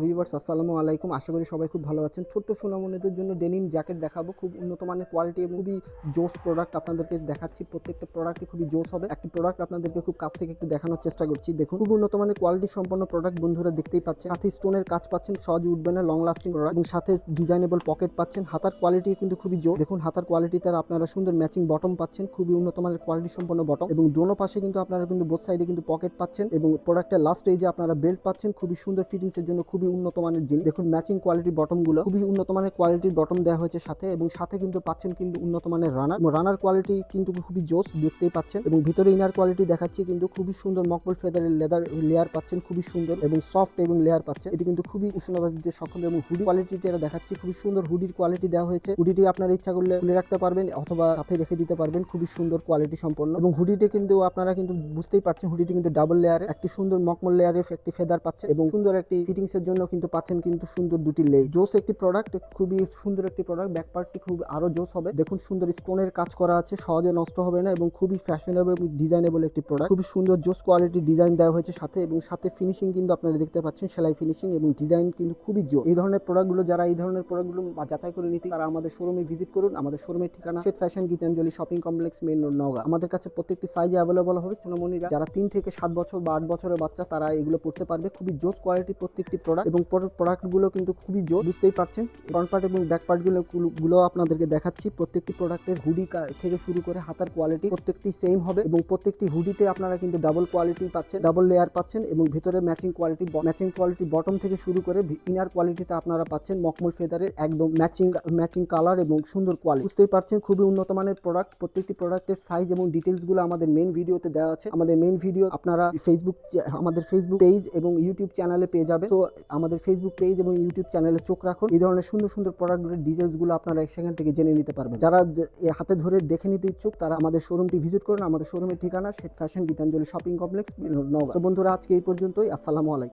Viewers আসসালামু আলাইকুম। আশা করি সবাই খুব ভালো আছেন। ছোট্ট সোনামণিদের জন্য ডেনিম জ্যাকেট দেখাবো। খুব উন্নত মানের কোয়ালিটি এবং খুবই জোস প্রোডাক্ট আপনাদেরকে দেখাচ্ছি। প্রত্যেকটা প্রোডাক্টই খুবই জোস হবে। একটি প্রোডাক্ট আপনাদেরকে খুব কাছ থেকে একটু দেখানোর চেষ্টা করছি। দেখুন, খুব উন্নত মানের কোয়ালিটি সম্পন্ন প্রোডাক্ট বন্ধুরা দেখতেই পাচ্ছেন। সাথে স্টোনের কাজ পাচ্ছেন, সহজে উঠবে না লং লাস্টিং প্রোডাক্ট এবং সাথে ডিজাইনেবল পকেট পাচ্ছেন। হাতার কোয়ালিটি কিন্তু খুবই জোর দেখুন, হাতার কোয়ালিটিতে আপনারা সুন্দর ম্যাচিং বটম পাচ্ছেন। খুবই উন্নত মানের কোয়ালিটি সম্পন্ন বটম এবং দোনো পাশে কিন্তু আপনারা কিন্তু বোথ সাইডে কিন্তু পকেট পাচ্ছেন এবং প্রোডাক্টের লাস্ট এজে আপনারা বেল্ট পাচ্ছেন। খুবই সুন্দর ফিটিংস জন্য জন্য খুবই উন্নত মানের জিনিস দেখুন ম্যাচিং কোয়ালিটির বটমগুলো খুবই উন্নত মানের কোয়ালিটির বটম দেওয়া হয়েছে সাথে এবং সাথে কিন্তু পাচ্ছেন কিন্তু উন্নত মানের রানার রানার কোয়ালিটি কিন্তু খুবই জোস, দেখতেই পাচ্ছেন। এবং ভিতরে ইনার কোয়ালিটি দেখাচ্ছি কিন্তু খুবই সুন্দর মকবল ফেদারের লেদার লেয়ার পাচ্ছেন, খুবই সুন্দর এবং সফট এবং লেয়ার পাচ্ছেন। এটি কিন্তু খুবই উষ্ণতা দিতে সক্ষম এবং হুডি কোয়ালিটিটা এটা দেখাচ্ছি, খুবই সুন্দর হুডির কোয়ালিটি দেওয়া হয়েছে। হুডিটি আপনার ইচ্ছা করলে খুলে রাখতে পারবেন অথবা সাথে রেখে দিতে পারবেন, খুবই সুন্দর কোয়ালিটি সম্পন্ন। এবং হুডিটি কিন্তু আপনারা কিন্তু বুঝতেই পারছেন হুডিটি কিন্তু ডাবল লেয়ারে একটি সুন্দর মকমল লেয়ারের একটি ফেদার পাচ্ছেন এবং সুন্দর একটি ফিটিংস এর জন্য কিন্তু পাচ্ছেন কিন্তু সুন্দর দুটি লেজ। জোস একটি প্রোডাক্ট খুবই সুন্দর একটি প্রোডাক্ট ব্যাক পার্টটি খুব আরও জোস হবে। দেখুন সুন্দর স্টোনের কাজ করা আছে, সহজে নষ্ট হবে না এবং খুবই ফ্যাশনেবল ডিজাইনেবল একটি প্রোডাক্ট খুবই সুন্দর জোস কোয়ালিটি ডিজাইন দেওয়া হয়েছে সাথে এবং সাথে ফিনিশিং কিন্তু আপনারা দেখতে পাচ্ছেন, সেলাই ফিনিশিং এবং ডিজাইন কিন্তু খুবই জোর এই ধরনের প্রোডাক্টগুলো যারা এই ধরনের প্রোডাক্টগুলো যাচাই করে নিতে, তারা আমাদের শোরুমে ভিজিট করুন। আমাদের শোরুমের ঠিকানা শেট fashion Gitanjali shopping complex main road Naogaon. আমাদের কাছে প্রত্যেকটি সাইজে অ্যাভেলেবল হবে। সোনামণিরা যারা তিন থেকে সাত বছর বা আট বছরের বাচ্চা, তারা এগুলো পড়তে পারবে। খুবই জোস কোয়ালিটি প্রত্যেকটি প্রোডাক্ট এবং প্রোডাক্টগুলো কিন্তু খুবই জোর, বুঝতেই পারছেন। ফ্রন্ট পার্ট এবং ব্যাক পার্টগুলো গুলো আপনাদেরকে দেখাচ্ছি। প্রত্যেকটি প্রোডাক্টের হুডি থেকে শুরু করে হাতার কোয়ালিটি প্রত্যেকটি সেম হবে এবং প্রত্যেকটি হুডিতে আপনারা কিন্তু ডাবল কোয়ালিটি পাচ্ছেন ডাবল লেয়ার পাচ্ছেন এবং ভিতরে matching quality matching quality bottom থেকে শুরু করে ইনার কোয়ালিটিতে আপনারা পাচ্ছেন মকমল ফেদারের একদম ম্যাচিং ম্যাচিং কালার এবং সুন্দর কোয়ালিটি বুঝতেই পারছেন, খুবই উন্নত মানের প্রোডাক্ট প্রত্যেকটি প্রোডাক্টের সাইজ এবং ডিটেলসগুলো আমাদের মেন ভিডিওতে দেওয়া আছে। আমাদের মেন ভিডিও আপনারা ফেসবুক আমাদের ফেসবুক পেজ এবং ইউটিউব চ্যানেলে পেয়ে যাবেন। তো আমাদের ফেসবুক পেজ এবং ইউটিউব চ্যানেলে চোখ রাখুন। এই ধরনের সুন্দর সুন্দর প্রোডাক্টগুলোর ডিটেলসগুলো আপনারা সেখান থেকে জেনে নিতে পারবেন। যারা হাতে ধরে দেখে নিতে ইচ্ছুক, তারা আমাদের শোরুমটি ভিজিট করুন। আমাদের শোরুমের ঠিকানা Sheikh fashion Gitanjali shopping complex নগর বন্ধুরা, আজকে এই পর্যন্তই। আসসালামু আলাইকুম।